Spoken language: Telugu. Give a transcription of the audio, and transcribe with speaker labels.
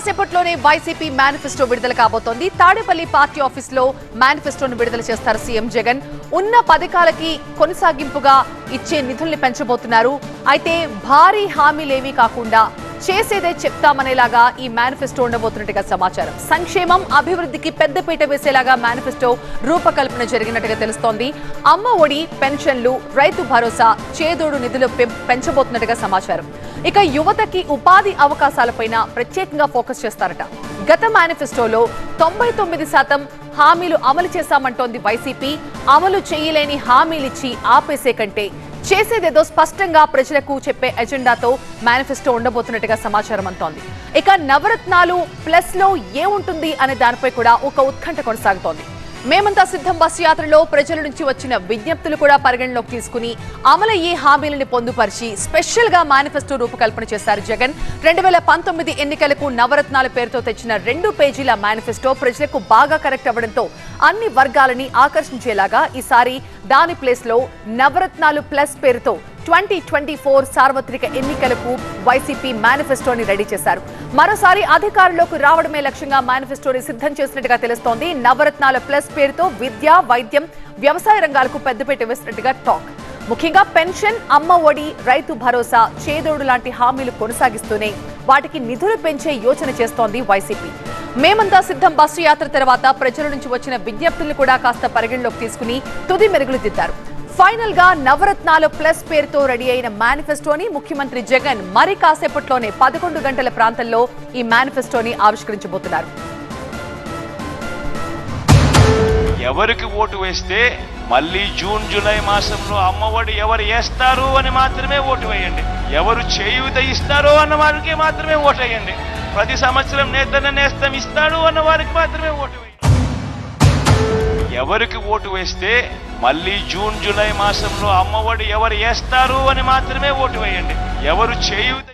Speaker 1: కాసేపట్లోనే వైసీపీ మేనిఫెస్టో విడుదల కాబోతోంది. తాడేపల్లి పార్టీ ఆఫీస్లో మేనిఫెస్టోను విడుదల చేస్తారు సీఎం జగన్. ఉన్న పథకాలకి కొనసాగింపుగా ఇచ్చే నిధుల్ని పెంచబోతున్నారు. అయితే భారీ హామీలేవీ కాకుండా చేసేదే చెప్తామనేలాగా ఈ మేనిఫెస్టో ఉండబోతున్నట్టుగా సమాచారం. సంక్షేమం అభివృద్ధికి పెద్దపీట వేసేలాగా మేనిఫెస్టో రూపకల్పన జరిగినట్టుగా తెలుస్తోంది. అమ్మ ఒడి పెన్షన్లు రైతు భరోసా చేదోడు నిధులు పెం- పెంచబోతున్నట్టుగా సమాచారం. ఇక యువతకి ఉపాధి అవకాశాలపైన ప్రత్యేకంగా ఫోకస్ చేస్తారట. గత మేనిఫెస్టోలో తొంభై తొమ్మిది శాతం హామీలు అమలు చేశామంటోంది వైసీపీ. అమలు చేయలేని హామీలిచ్చి ఆపేసే కంటే చేసేదేదో స్పష్టంగా ప్రజలకు చెప్పే ఎజెండాతో మేనిఫెస్టో ఉండబోతున్నట్టుగా సమాచారం అంటోంది ఇక నవరత్నాలు ప్లస్లో ఏముంటుంది అనే దానిపై కూడా ఒక ఉత్కంఠ కొనసాగుతోంది. మేమంతా సిద్ధం బస్సు యాత్రలో ప్రజల నుంచి వచ్చిన విజ్ఞప్తులు కూడా పరిగణలోకి తీసుకుని అమలయ్యే హామీలను పొందుపరిచి స్పెషల్గా మేనిఫెస్టో రూపకల్పన చేశారు జగన్. రెండు వేల పంతొమ్మిది ఎన్నికలకు నవరత్నాల పేరుతో తెచ్చిన రెండు పేజీల మేనిఫెస్టో ప్రజలకు బాగా కరెక్ట్ అవ్వడంతో అన్ని వర్గాలని ఆకర్షించేలాగా ఈసారి దాని ప్లేస్లో నవరత్నాలు ప్లస్ పేరుతో ట్వంటీ ట్వంటీ ఫోర్ సార్వత్రిక ఎన్నికలకు వైసీపీ మేనిఫెస్టోని రెడీ చేశారు. మరోసారి అధికారంలోకి రావడమే లక్ష్యంగా మేనిఫెస్టోని సిద్ధం చేసినట్టుగా తెలుస్తోంది. నవరత్నాల ప్లస్ పేరుతో విద్య వైద్యం వ్యవసాయ రంగాలకు పెద్దపీట వేసినట్టుగా టాక్. ముఖ్యంగా పెన్షన్ అమ్మ ఒడి రైతు భరోసా చేదోడు లాంటి హామీలు కొనసాగిస్తూనే వాటికి నిధులు పెంచే యోచన చేస్తోంది వైసీపీ. మేమంతా సిద్ధం బస్సు యాత్ర తర్వాత ప్రజల నుంచి వచ్చిన విజ్ఞప్తులను కూడా కాస్త పరిగణలోకి తీసుకుని తుది మెరుగులు దిద్దారు. ఫైనల్గా నవరత్నాలు ప్లస్ పేరుతో రెడీ అయిన మేనిఫెస్టోని ముఖ్యమంత్రి జగన్ మరి కాసేపట్లోనే పదకొండు గంటల ప్రాంతంలో ఈ మేనిఫెస్టోని ఆవిష్కరించబోతున్నారు.
Speaker 2: ఎవరికి ఓటు వేస్తే మళ్ళీ జూన్ జూలై మాసంలో అమ్మఒడి ఎవరు వేస్తారు అని మాత్రమే ఓటు వేయండి. ఎవరు చేయూత ఇస్తారో అన్న వారికి మాత్రమే ఓటు వేయండి. ప్రతి సంవత్సరం నేతన్న నేస్తం ఇస్తాడు అన్న వారికి మాత్రమే ఓటు వేయండి. ఎవరికి ఓటు వేస్తే మళ్ళీ జూన్ జూలై మాసంలో అమ్మఒడి ఎవరు వేస్తారు అని మాత్రమే ఓటు వేయండి. ఎవరు చేయూత